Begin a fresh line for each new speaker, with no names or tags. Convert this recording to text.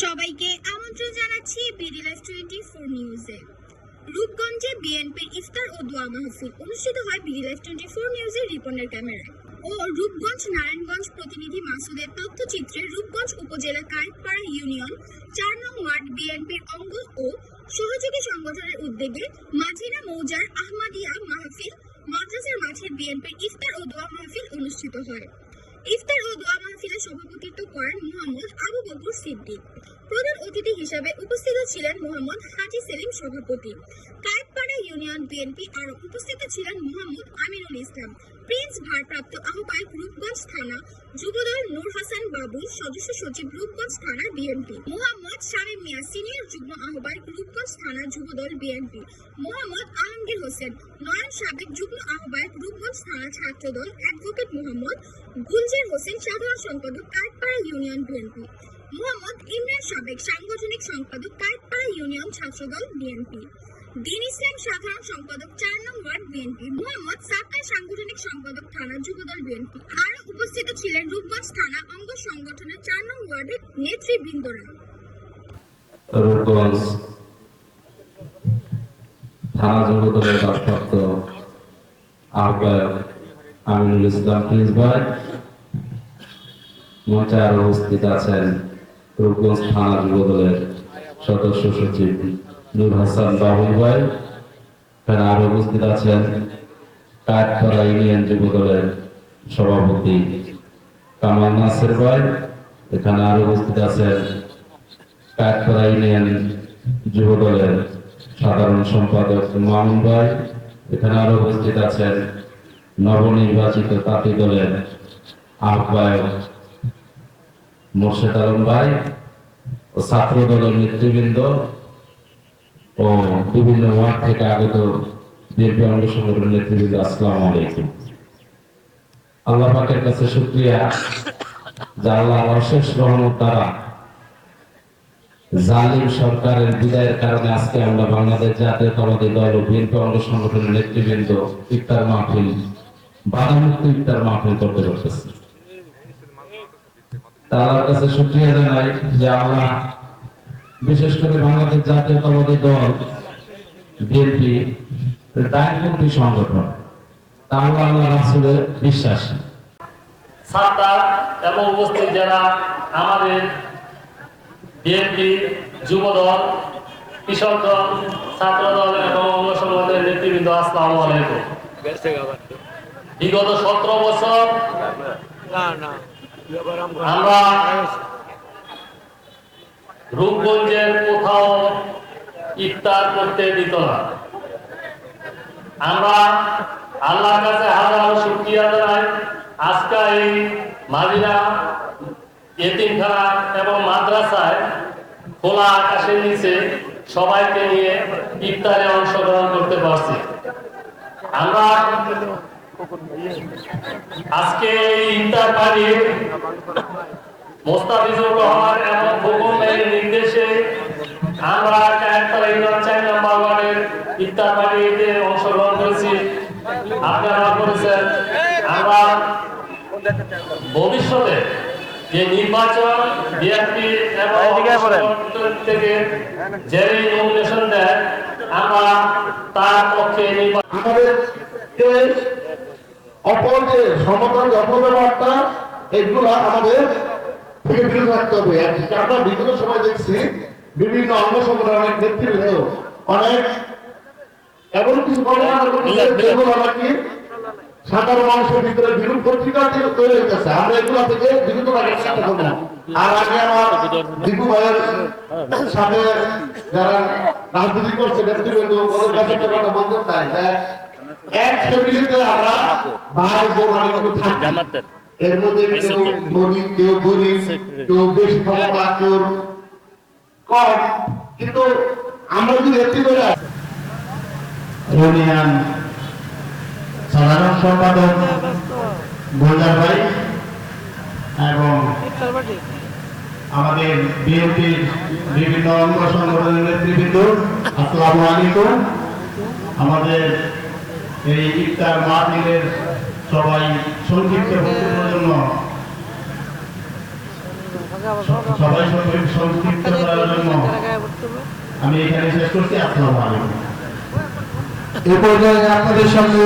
সবাইকে আমন্ত্রণ জানাচ্ছি বিডিএস টোয়েন্টি ফোর নিউজে। রূপগঞ্জে বিএনপির ইফতার ও দোয়া মাহফিল অনুষ্ঠিত হয় বিডিএস টোয়েন্টি ফোর নিউজের রিপনের ক্যামেরায়। ও রূপগঞ্জ নারায়ণগঞ্জ প্রতিনিধি মাসুদের তথ্যচিত্রে রূপগঞ্জ উপজেলা কায়েতপাড়া ইউনিয়ন চার নং ওয়ার্ড বিএনপির অঙ্গ ও সহযোগী সংগঠনের উদ্যোগে মাঝিনা মৌজার আহমাদিয়া মাহফিল মাদ্রাসার মাঠে বিএনপির ইফতার ও দোয়া মাহফিল অনুষ্ঠিত হয়। ইফতার ও দোয়া মাহফিলে সভাপতিত্ব করেন মোহাম্মদ আবু বকর সিদ্দিক। প্রধান অতিথি হিসেবে উপস্থিত ছিলেন মোহাম্মদ হাজি সেলিম সভাপতি। কায়েতপাড়া ইউনিয়ন বিএনপি আরও উপস্থিত ছিলেন মোহাম্মদ আমিনুল ইসলাম, প্রিন্স ভারপ্রাপ্ত আহ্বায়ক রূপগঞ্জ থানা, যুবদল নূর হাসান বাবু সদস্য সচিব রূপগঞ্জ থানা বিএনপি, মোহাম্মদ শামীম মিয়া, সিনিয়র যুগ্ম আহ্বায়ক রূপগঞ্জ থানা যুবদল বিএনপি, মোহাম্মদ আলমগীর হোসেন, নয়ন সাবেক যুগ্ম আহ্বায়ক রূপগঞ্জ থানা ছাত্রদল অ্যাডভোকেট মোহাম্মদ গুলজার হোসেন, সাধারণ সম্পাদক কায়েতপাড়া ইউনিয়ন বিএনপি, মোহাম্মদ ইমরান সাবেক সাংগঠনিক সম্পাদক কায়েতপাড়া ইউনিয়ন ছাত্রদল বিএনপি। দিন ইসলাম সাধারণ সম্পাদক, চার বিএনপি মোহাম্মদ সাংগঠনিক সম্পাদক থানা যুবদল বিএনপি আরও উপস্থিত ছিলেন রূপগঞ্জ থানা অঙ্গ সংগঠনের চার নেতৃবৃন্দরা।
রূপগঞ্জ থানা যুবদলের আহ্বায়ক আমিনুল ইসলাম মঞ্চে আরও উপস্থিত আছেন রূপগঞ্জ থানা যুবদলের সদস্য সচিব নূর হাসান বাবুল ভাই, এখানে আরও উপস্থিত আছেন। কাঠপাড়া ইউনিয়ন যুবদলের সভাপতি কামাল নাসির ভাই, এখানে আরও উপস্থিত আছেন। কাঠপাড়া ইউনিয়ন যুব দলের সাধারণ সম্পাদক মামুন ভাই, এখানে আরও উপস্থিত আছেন। নবনির্বাচিত তাঁতি দলের আহ্বায়ক মোর্শেদ আলম ভাই ও ছাত্র দলের নেতৃবৃন্দ ও বিভিন্ন ওয়ার্ড থেকে আগত অঙ্গ নেতৃবৃন্দ, আসসালামু আলাইকুম। আল্লাহ পাকের কাছে যা আল্লাহ অশেষ রহমত জালিম সরকারের বিদায়ের কারণে আজকে আমরা বাংলাদেশ জাতীয়তাবাদী দল বিএনপি অঙ্গ সংগঠনের নেতৃবৃন্দ ইফতার মাহফিল, বাধামুক্ত ইফতার মাহফিল করতে পারতেছি তার কাছে শুক্রিয়া জানাই যে আমরা বিশেষ করে বাংলাদেশ জাতীয়তাবাদী দল বিএনপি ডাইনপন্থী সংগঠন। তা আল্লাহ রাসুলের বিশ্বাসী।
এবং উপস্থিত যারা আমাদের বিএনপি যুবদল কৃষক দল ছাত্র দল এবং অঙ্গ সংগঠনের নেতৃবৃন্দ আসসালামু আলাইকুম। বিগত সতেরো বছর
না না। আমরা
আমরা রূপগঞ্জের কোথাও ইফতার করতে দিত না। আমরা আল্লাহর কাছে হাজার শুক্রিয়া জানাই। আজকে এই মাদিনা এতিমখানা এবং মাদ্রাসায় খোলা আকাশের নিচে সবাইকে নিয়ে ইফতারে অংশগ্রহণ করতে পারছি। আমরা আজকে এই ইফতার পানি মোস্তাফিজুর রহমান এবং হুকুমের নির্দেশে আমরা কায়রতলা ইউনিয়ন চার নম্বর ওয়ার্ডের ইফতার পার্টিতে অংশগ্রহণ করেছি। আপনারা করেছেন আমরা ভবিষ্যতে যে নির্বাচন বিএনপি এবং সংগঠন থেকে যে নমিনেশন দেয় আমরা তার পক্ষে নির্বাচন
অপর যে সমতল অপব্যবহারটা এগুলো আমাদের থেকে বিরত রাখতে হবে। আর আমরা বিগত সময় দেখছি বিভিন্ন অঙ্গ সংগঠনের নেতৃবৃন্দ অনেক এমন কিছু করতেছে সাধারণ মানুষের ভিতরে বিরূপ পত্রিকা তৈরি হইতেছে। আমরা এগুলো থেকে রাখার চেষ্টা করব। আর আমি আমার দীপু ভাইয়ের সাথে যারা রাজনীতি করছে নেতৃবৃন্দ ওদের কাছে একটা কথা বলতে চাই এক ফ্যামিলিতে আমরা ভাই বোন থাকি। এর মধ্যে কেউ গরিব কেউ গরিব কেউ বেশি ক্ষমতা কেউ কিন্তু আমরা যদি একটি করে
সাধারণ সম্পাদক গোলজার ভাই এবং আমাদের বিএনপির বিভিন্ন অঙ্গ সংগঠনের নেতৃবৃন্দ আলাইকুম। আমাদের এই ইফতার মাহফিলের সবাই সংক্ষিপ্ত সবাই সংক্ষিপ্ত করার জন্য। আমি এখানে শেষ করছি আসসালামু আলাইকুম।
এ পর্যায়ে আপনাদের সামনে